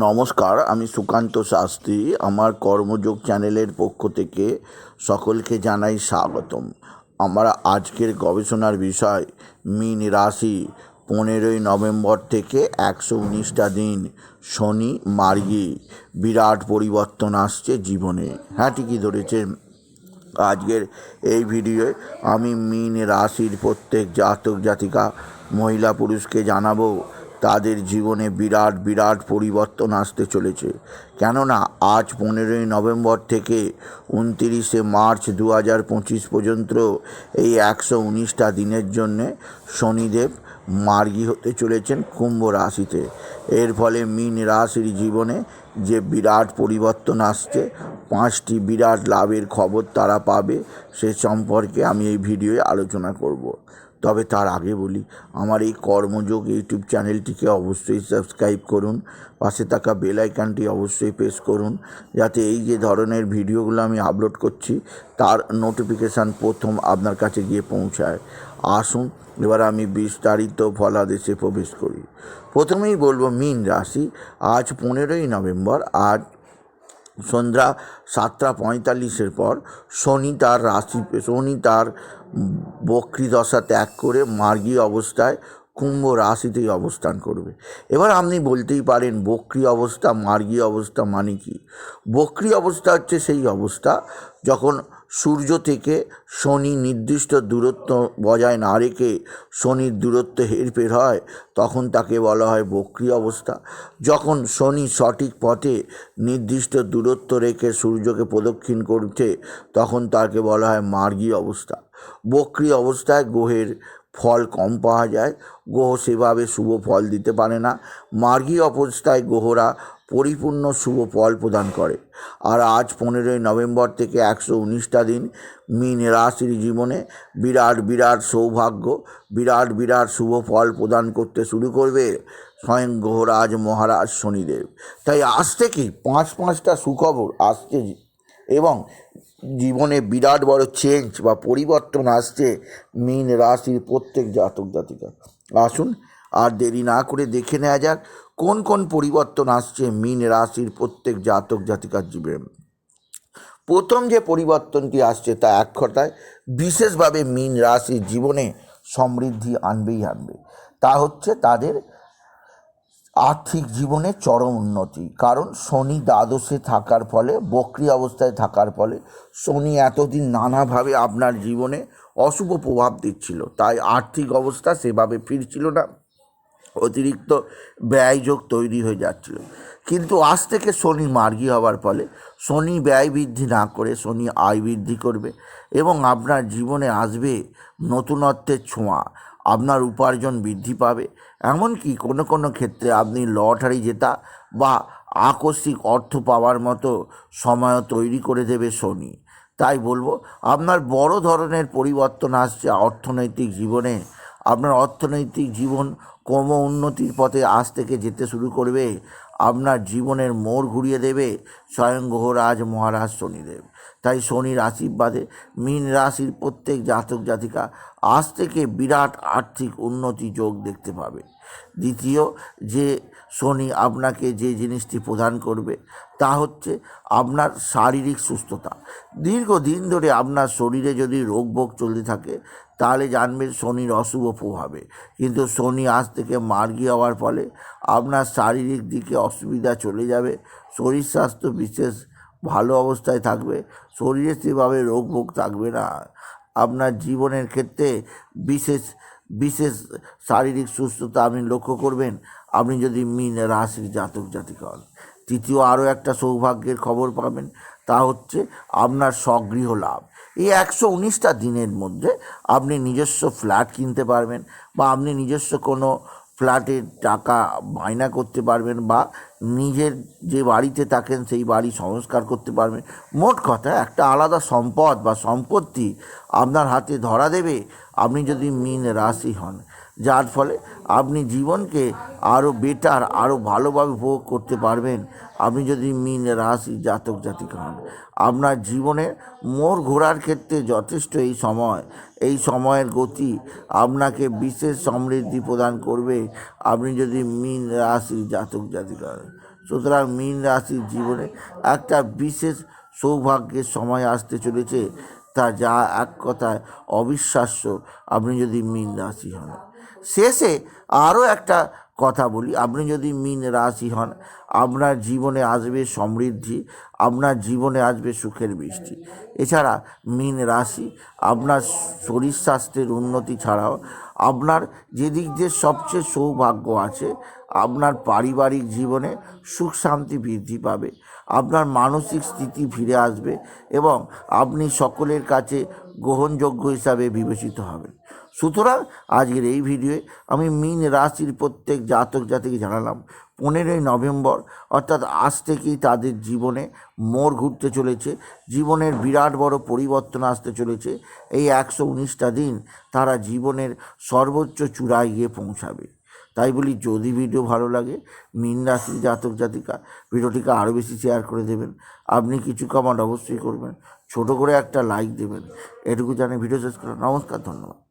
নমস্কার, আমি সুকান্ত শাস্ত্রী। আমার কর্মযোগ চ্যানেলের পক্ষ থেকে সকলকে জানাই স্বাগতম। আমরা আজকের গবেষণার বিষয়, মিন রাশি, পনেরোই নভেম্বর থেকে একশো উনিশটা দিন, শনি, মার্গী, বিরাট পরিবর্তন আসছে জীবনে। হ্যাঁ ঠিকই ধরেছেন। আজকের এই ভিডিওয়ে আমি মিন রাশির প্রত্যেক জাতক জাতিকা, মহিলা পুরুষকে জানাব তাদের জীবনে বিরাট বিরাট পরিবর্তন আসতে চলেছে। কেননা, আজ পনেরোই নভেম্বর থেকে উনতিরিশে মার্চ দু হাজার পঁচিশ পর্যন্ত এই একশো উনিশটা দিনের জন্যে শনিদেব মার্গী হতে চলেছেন কুম্ভ রাশিতে। এর ফলে মীন রাশির জীবনে যে বিরাট পরিবর্তন আসছে, পাঁচটি বিরাট লাভের খবর তারা পাবে, সে সম্পর্কে আমি এই ভিডিওয়ে আলোচনা করব। তবে তার আগে বলি, আমার এই কর্মযোগ ইউটিউব চ্যানেলটিকে অবশ্যই সাবস্ক্রাইব করুন, পাশে থাকা বেল আইকনটি অবশ্যই প্রেস করুন, যাতে এই যে ধরনের ভিডিওগুলো আমি আপলোড করছি, তার নোটিফিকেশান প্রথম আপনার কাছে গিয়ে পৌঁছায়। আসুন, এবার আমি বিস্তারিত ফলাদেশে প্রবেশ করি। প্রথমেই বলব, মীন রাশি, আজ পনেরোই নভেম্বর, আজ সন্ধ্যা সাতটা পঁয়তাল্লিশের পর শনি তার রাশি, শনি তার বক্রি দশা ত্যাগ করে মার্গী অবস্থায় কুম্ভ রাশিতেই অবস্থান করবে। এবার আপনি বলতেই পারেন বক্রি অবস্থা, মার্গী অবস্থা মানে কি? বক্রি অবস্থা হচ্ছে সেই অবস্থা যখন সূর্য থেকে শনি নির্দিষ্ট দূরত্ব বজায় না রেখে শনির দূরত্ব হেরফের হয়, তখন তাকে বলা হয় বক্রি অবস্থা। যখন শনি সঠিক পথে নির্দিষ্ট দূরত্ব রেখে সূর্যকে প্রদক্ষিণ করছে, তখন তাকে বলা হয় মার্গী অবস্থা। বক্রি অবস্থায় গ্রহের ফল কম পাওয়া যায়। গ্রহ সেভাবে শুভ ফল দিতে পারে না। মার্গী অবস্থায় গ্রহরা পরিপূর্ণ শুভ ফল প্রদান করে। আর আজ পনেরোই নভেম্বর থেকে একশো উনিশটা দিন মীন রাশির জীবনে বিরাট বিরাট সৌভাগ্য, বিরাট বিরাট শুভ ফল প্রদান করতে শুরু করবে। স্বয়ং গ্রহরাজ মহারাজ শনিদেব। তাই আজ থেকেই পাঁচ পাঁচটা সুখবর আসছে এবং জীবনে বিরাট বড় চেঞ্জ বা পরিবর্তন আসছে মীন রাশির প্রত্যেক জাতক জাতিকা। আসুন আর দেরি না করে দেখে নেওয়া যাক কোন কোন পরিবর্তন আসছে মীন রাশির প্রত্যেক জাতক জাতিকার জীবনে। প্রথম যে পরিবর্তনটি আসছে তা এক কথায় বিশেষভাবে মীন রাশির জীবনে সমৃদ্ধি আনবেই আনবে। তা হচ্ছে তাদের আর্থিক জীবনে চরম উন্নতি। কারণ শনি দ্বাদশে থাকার ফলে, বক্রি অবস্থায় থাকার ফলে শনি এতদিন নানাভাবে আপনার জীবনে অশুভ প্রভাব দিচ্ছিল। তাই আর্থিক অবস্থা সেভাবে ফিরছিল না। অতিরিক্ত ব্যয়যোগ তৈরি হয়ে যাচ্ছিল। কিন্তু আজ থেকে শনি মার্গী হওয়ার ফলে শনি ব্যয় বৃদ্ধি না করে শনি আয় বৃদ্ধি করবে এবং আপনার জীবনে আসবে নতুনত্বের ছোঁয়া। আপনার উপার্জন বৃদ্ধি পাবে। এমনকি কোনো কোনো ক্ষেত্রে আপনি লটারি জেতা বা আকস্মিক অর্থ পাওয়ার মতো সময় তৈরি করে দেবে শনি তাই বলব, আপনার বড় ধরনের পরিবর্তন আসছে অর্থনৈতিক জীবনে। আপনার অর্থনৈতিক জীবন ক্রম উন্নতির পথে আজ থেকে যেতে শুরু করবে। আপনার জীবনের মোড় ঘুরিয়ে দেবে স্বয়ং গ্রহরাজ মহারাজ শনিদেব। তাই শনির আশীর্বাদে মীন রাশির প্রত্যেক জাতক জাতিকা আজ থেকে বিরাট আর্থিক উন্নতি যোগ দেখতে পাবে। দ্বিতীয়, যে শনি আপনাকে যে জিনিসটি প্রদান করবে তা হচ্ছে আপনার শারীরিক সুস্থতা। দীর্ঘদিন ধরে আপনার শরীরে যদি রোগ ভোগ চলতে থাকে, তাহলে জানবেন শনির অশুভ প্রভাবে। কিন্তু শনি আজ থেকে মার্গী হওয়ার ফলে আপনার শারীরিক দিকে অসুবিধা চলে যাবে। শরীর স্বাস্থ্য বিশেষ ভালো অবস্থায় থাকবে। শরীরে সেভাবে রোগ ভোগ থাকবে না। আপনার জীবনের ক্ষেত্রে বিশেষ বিশেষ শারীরিক সুস্থতা আপনি লক্ষ্য করবেন। আপনি যদি মিন রাশির জাতক জাতিকা হন। তৃতীয় আরও একটা সৌভাগ্যের খবর পাবেন। তা হচ্ছে আপনার স্বগৃহ লাভ। এই একশো উনিশটা দিনের মধ্যে আপনি নিজস্ব ফ্ল্যাট কিনতে পারবেন বা আপনি নিজস্ব কোনো ফ্ল্যাটের টাকা বায়না করতে পারবেন বা নিজের যে বাড়িতে থাকেন সেই বাড়ি সংস্কার করতে পারবেন। মোট কথা, একটা আলাদা সম্পদ বা সম্পত্তি আপনার হাতে ধরা দেবে, আপনি যদি মিন রাশি হন। যার ফলে আপনি জীবনকে আরও বেটার আরও ভালোভাবে উপভোগ করতে পারবেন। আপনি যদি মিন রাশি জাতক জাতিকা হন, আপনার জীবনে মোড় ঘোরার ক্ষেত্রে যথেষ্ট এই সময়। এই সময়ের গতি আপনাকে বিশেষ সমৃদ্ধি প্রদান করবে। আপনি যদি মিন রাশি জাতক জাতিকা হন, সুতরাং মিন রাশির জীবনে একটা বিশেষ সৌভাগ্যের সময় আসতে চলেছে। তা যা এক কথায় অবিশ্বাস্য। আপনি যদি মীন রাশি হন শেষে আরও একটা কথা বলি। আপনি যদি মীন রাশি হন, আপনার জীবনে আসবে সমৃদ্ধি, আপনার জীবনে আসবে সুখের বৃষ্টি। এছাড়া মিন রাশি, আপনার শরীর স্বাস্থ্যের উন্নতি ছাড়াও আপনার যেদিক দিয়ে সবচেয়ে সৌভাগ্য আছে, আপনার পারিবারিক জীবনে সুখ শান্তি বৃদ্ধি পাবে, আপনার মানসিক স্থিতি ফিরে আসবে এবং আপনি সকলের কাছে গ্রহণযোগ্য হিসাবে বিবেচিত হবেন। সুতরাং আজকের এই ভিডিওয়ে আমি মিন রাশির প্রত্যেক জাতক জাতিকে জানালাম, পনেরোই নভেম্বর, অর্থাৎ আজ থেকেই তাদের জীবনে মোড় ঘুরতে চলেছে, জীবনের বিরাট বড় পরিবর্তন আসতে চলেছে, এই একশো উনিশটা দিন তারা জীবনের সর্বোচ্চ চূড়ায় গিয়ে পৌঁছাবে। তাই বলি, যদি ভিডিও ভালো লাগে, মিন রাশির জাতক জাতিকা, ভিডিওটিকে আরও বেশি শেয়ার করে দেবেন। আপনি কিছু কমেন্ট অবশ্যই করবেন, ছোট করে একটা লাইক দেবেন। এটুকু জানি ভিডিও শেষ করেন নমস্কার, ধন্যবাদ।